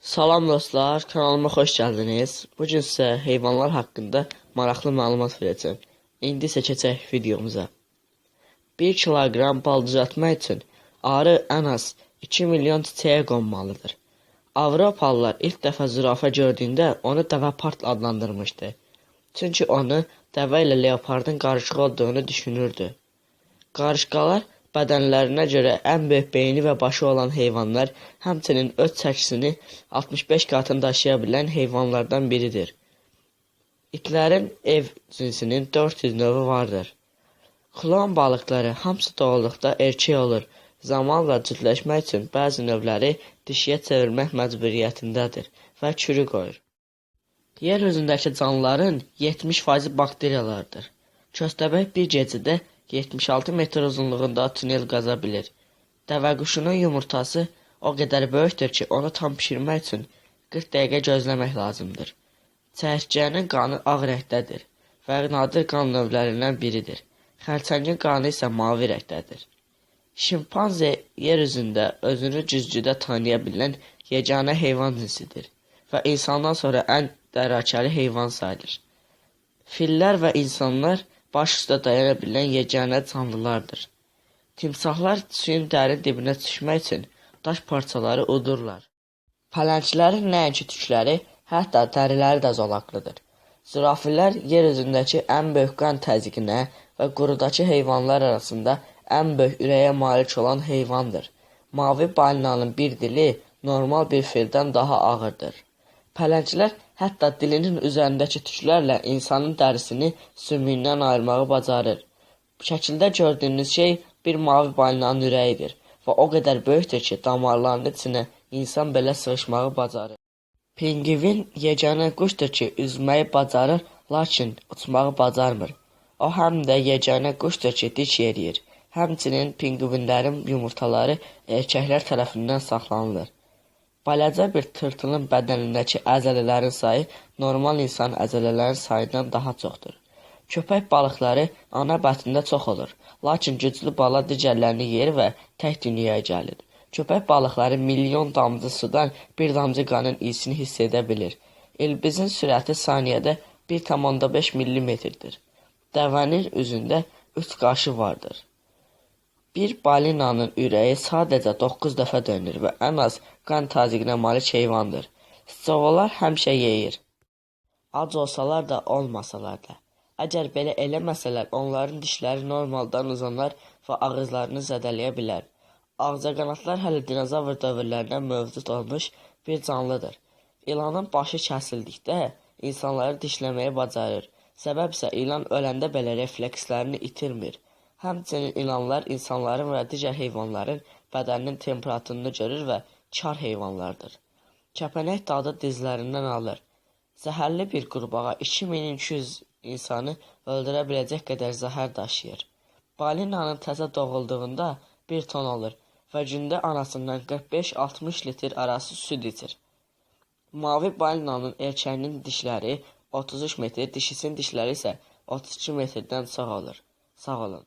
Salam dostlar, kanalıma xoş gəldiniz. Bu gün sizə heyvanlar haqqında maraqlı məlumat verəcəm. İndi isə keçək videomuza. 1 kiloqram bal düzəltmək üçün arı ən az 2 milyon çiçəyə qonmalıdır. Avropalılar ilk dəfə zürafə gördüyündə onu dəvə part adlandırmışdı. Çünki onu dəvə ilə leopardın qarışıq olduğunu düşünürdü. Qarışqalar bədənlərinə görə ən böyük beyni və başı olan heyvanlar, həmçinin öz çəkisini 65 qatını daşıya bilən heyvanlardan biridir. İtlərin ev cinsinin 400 növü vardır. Xlon balıqları hamısı doğulduqda erkək olur. Zamanla cütləşmək üçün bəzi növləri dişiyə çevirmək məcburiyyətindədir və çürü qoyur. Yer üzündəki canlıların 70% bakteriyalardır. Köstəbək bir gecədə 76 metr uzunluğunda tunel qaza bilir. Dəvəquşunun yumurtası o qədər böyükdür ki, onu tam bişirmək üçün 40 dəqiqə gözləmək lazımdır. Çəyirtkənin qanı ağ rəngdədir və nadir qan növlərindən biridir. Xərçəngin qanı isə mavi rəngdədir. Şimpanze yer üzündə özünü güzgüdə tanıya bilən yeganə heyvan cinsidir və insandan sonra ən dərrakəli heyvan sayılır. Fillər və insanlar baş üstə dayana bilən yeganə canlılardır. Timsahlar suyun dərin dibinə düşmək üçün daş parçaları udurlar. Pələnglərin nəinki tükləri, hətta dəriləri də zolaqlıdır. Zürafilər yer üzündəki ən böyük qan təzyiqinə və qurudakı heyvanlar arasında ən böyük ürəyə malik olan heyvandır. Mavi balinanın bir dili normal bir fildən daha ağırdır. Pələnglər hətta dilinin üzərindəki tüklərlə insanın dərisini sümüyündən ayırmağı bacarır. Şəkildə gördüyünüz şey bir mavi balinanın ürəyidir və o qədər böyükdür ki, damarlarının içinə insan belə sığışmağı bacarır. Pinqvin yeganə quşdur ki, üzməyi bacarır, lakin uçmağı bacarmır. O həm də yeganə quşdur ki, diş yeriyir. Həmçinin pinqvinlərin yumurtaları erkəklər tərəfindən saxlanılır. Balaca bir tırtılın bədənindəki əzələlərin sayı normal insan əzələlərin sayından daha çoxdur. Köpək balıqları ana bətnində çox olur, lakin güclü bala digərlərini yer və tək dünyaya gəlir. Köpək balıqları milyon damcı sudan bir damcı qanın iyisini hiss edə bilir. İlbizin sürəti saniyədə 1,5 mm-dir. Dəvənin üzündə 3 qaşı vardır. Bir balinanın ürəyi sadəcə 9 dəfə dönür və ən az qan təzyiqinə malik heyvandır. Siçovullar həmişə yeyir. Ac olsalar da, olmasalar da. Əgər belə eləməsələr, onların dişləri normaldan uzanar və ağızlarını zədələyə bilər. Ağcaqanadlar hələ dinozavr dövrlərindən mövcud olmuş bir canlıdır. İlanın başı kəsildikdə insanları dişləməyi bacarır. Səbəb isə ilan öləndə belə reflekslərini itirmir. Həmçinin ilanlar insanların və digər heyvanların bədəninin temperaturunu görür və kar heyvanlardır. Kəpənək dadı dizlərindən alır. Zəhərli bir qurbağa 2200 insanı öldürə biləcək qədər zəhər daşıyır. Balinanın təzə doğulduğunda 1 ton olur və gündə anasından 45-60 litr arası süd içir. Mavi balinanın erkəyinin dişləri 33 metr, dişisinin dişləri isə 32 metrdən çox olur. Sağ olun.